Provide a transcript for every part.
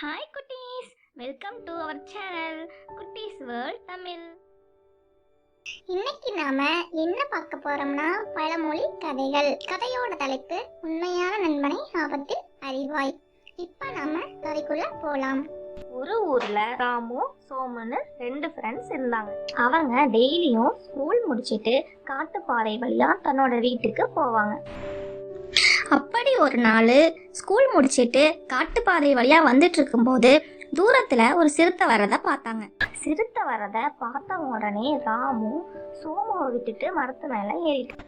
Hi குட்டீஸ் welcome to our channel குட்டீஸ் world Tamil இன்னைக்கு நாம என்ன பார்க்க போறோம்னா பழமொழி கதைகள். கதையோட தலைப்பு உண்மையான நண்பனை ஆபத்தில் அறிவாய். இப்ப நாம கதைக்குள்ள போலாம். ஒரு ஊர்ல ராமு சோமன்னு ரெண்டு ஃப்ரெண்ட்ஸ் இருந்தாங்க. அவங்க டெய்லியும் ஸ்கூல் முடிச்சிட்டு காட்டுப்பாதை வழியா தன்னோட வீட்டுக்கு போவாங்க. அப்படி ஒரு நாள் ஸ்கூல் முடிச்சிட்டு காட்டுப்பாதை வழியா வந்துட்டு இருக்கும்போது தூரத்துல ஒரு சிறுத்தை வரத பார்த்தாங்க. சிறுத்தை வரத பார்த்த உடனே ராமு சோமுவை விட்டுட்டு மரத்து மேல ஏறிட்டு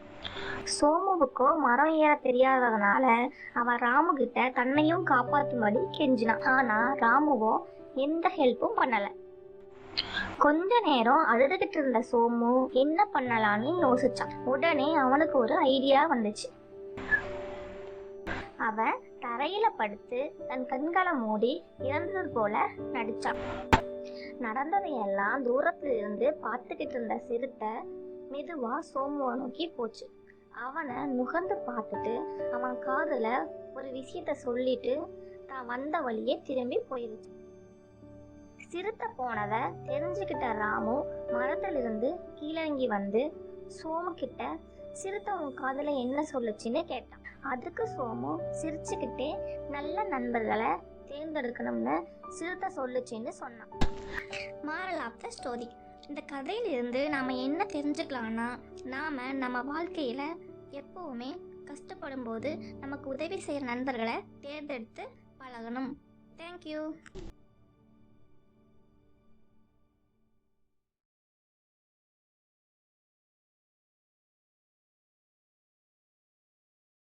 சோமுவுக்கோ மரம் ஏற தெரியாததுனால அவன் ராமு கிட்ட தன்னையும் காப்பாத்தும்படி கெஞ்சினான். ஆனா ராமுவோ எந்த ஹெல்ப்பும் பண்ணல. கொஞ்ச நேரம் அழுதுகிட்டு இருந்த சோமு என்ன பண்ணலான்னு யோசிச்சான். உடனே அவனுக்கு ஒரு ஐடியா வந்துச்சு. அவன் தரையில படுத்து தன் கண்களை மூடி இறந்தது போல நடிச்சான். நடந்ததையெல்லாம் தூரத்துல இருந்து பார்த்துக்கிட்டு இருந்த சிறுத்தை மெதுவா சோமுவை நோக்கி போச்சு. அவனை நுகர்ந்து பார்த்துட்டு அவன் காதுல ஒரு விஷயத்த சொல்லிட்டு தான் வந்த வழியே திரும்பி போயிருச்சு. சிறுத்தை போனதை தெரிஞ்சுக்கிட்ட ராமு மரத்திலிருந்து கீழங்கி வந்து சோமு கிட்ட சிறுத்தை உன் காதலை என்ன சொல்லுச்சுன்னு கேட்டான். அதுக்கு சோமு சிரிச்சுக்கிட்டே நல்ல நண்பர்களை தேர்ந்தெடுக்கணும்னு சிறுத்தை சொல்லுச்சுன்னு சொன்னான். Moral of the story. இந்த கதையிலிருந்து நாம் என்ன தெரிஞ்சுக்கலாம்னா நாம் நம்ம வாழ்க்கையில் எப்போவுமே கஷ்டப்படும் போது நமக்கு உதவி செய்கிற நண்பர்களை தேர்ந்தெடுத்து பழகணும். தேங்க்யூ